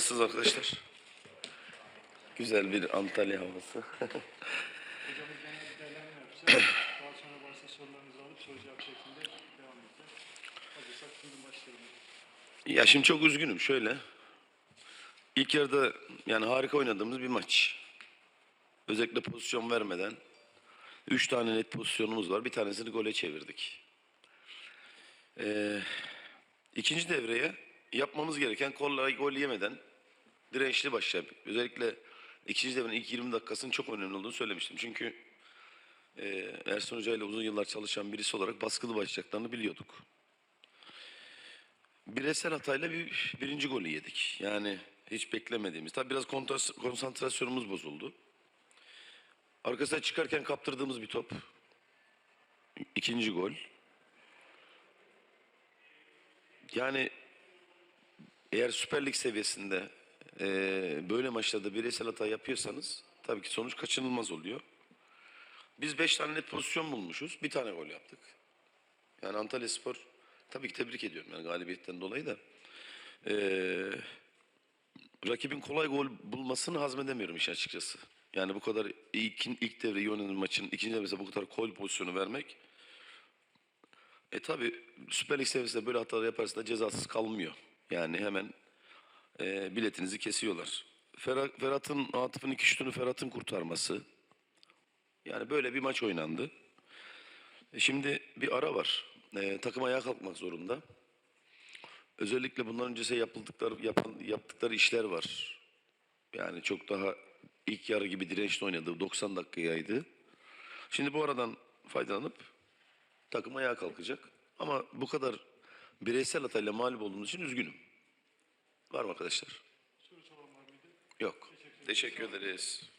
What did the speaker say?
Nasılsınız arkadaşlar? Güzel bir Antalya havası. Ya şimdi çok üzgünüm şöyle. İlk yarıda yani harika oynadığımız bir maç. Özellikle pozisyon vermeden. Üç tane net pozisyonumuz var. Bir tanesini gole çevirdik. Ee, ikinci devreye yapmamız gereken kolay gol yemeden dirençli başlayıp özellikle ikinci devrenin ilk 20 dakikasının çok önemli olduğunu söylemiştim. Çünkü e, Ersun Hoca ile uzun yıllar çalışan birisi olarak baskılı başlayacaklarını biliyorduk. Bireysel hatayla bir birinci golü yedik. Yani hiç beklemediğimiz. Tabii biraz konsantrasyonumuz bozuldu. Arkasına çıkarken kaptırdığımız bir top. İkinci gol. Yani eğer Süper Lig seviyesinde eee, böyle maçlarda bireysel hata yapıyorsanız tabii ki sonuç kaçınılmaz oluyor. Biz beş tane net pozisyon bulmuşuz. Bir tane gol yaptık. Yani Antalya Spor tabii ki tebrik ediyorum yani galibiyetten dolayı da. Eee, rakibin kolay gol bulmasını hazmedemiyorum işin açıkçası. Yani bu kadar ilk, ilk devre iyi oynanan maçın ikinci devresinde bu kadar gol pozisyonu vermek e tabi Süper Lig seviyesinde böyle hatalar yaparsa da cezasız kalmıyor. Yani hemen e, biletinizi kesiyorlar. Ferhat, Ferhat'ın, Atıf'ın iki şutunu Ferhat'ın kurtarması. Yani böyle bir maç oynandı. E, şimdi bir ara var. E, takım ayağa kalkmak zorunda. Özellikle bundan öncesi yapıldıkları, yapan, yaptıkları işler var. Yani çok daha ilk yarı gibi dirençli oynadı. 90 dakikaydı. Şimdi bu aradan faydalanıp takım ayağa kalkacak. Ama bu kadar bireysel hatayla mağlup olduğumuz için üzgünüm. Var mı arkadaşlar? Yok. Teşekkür ederiz.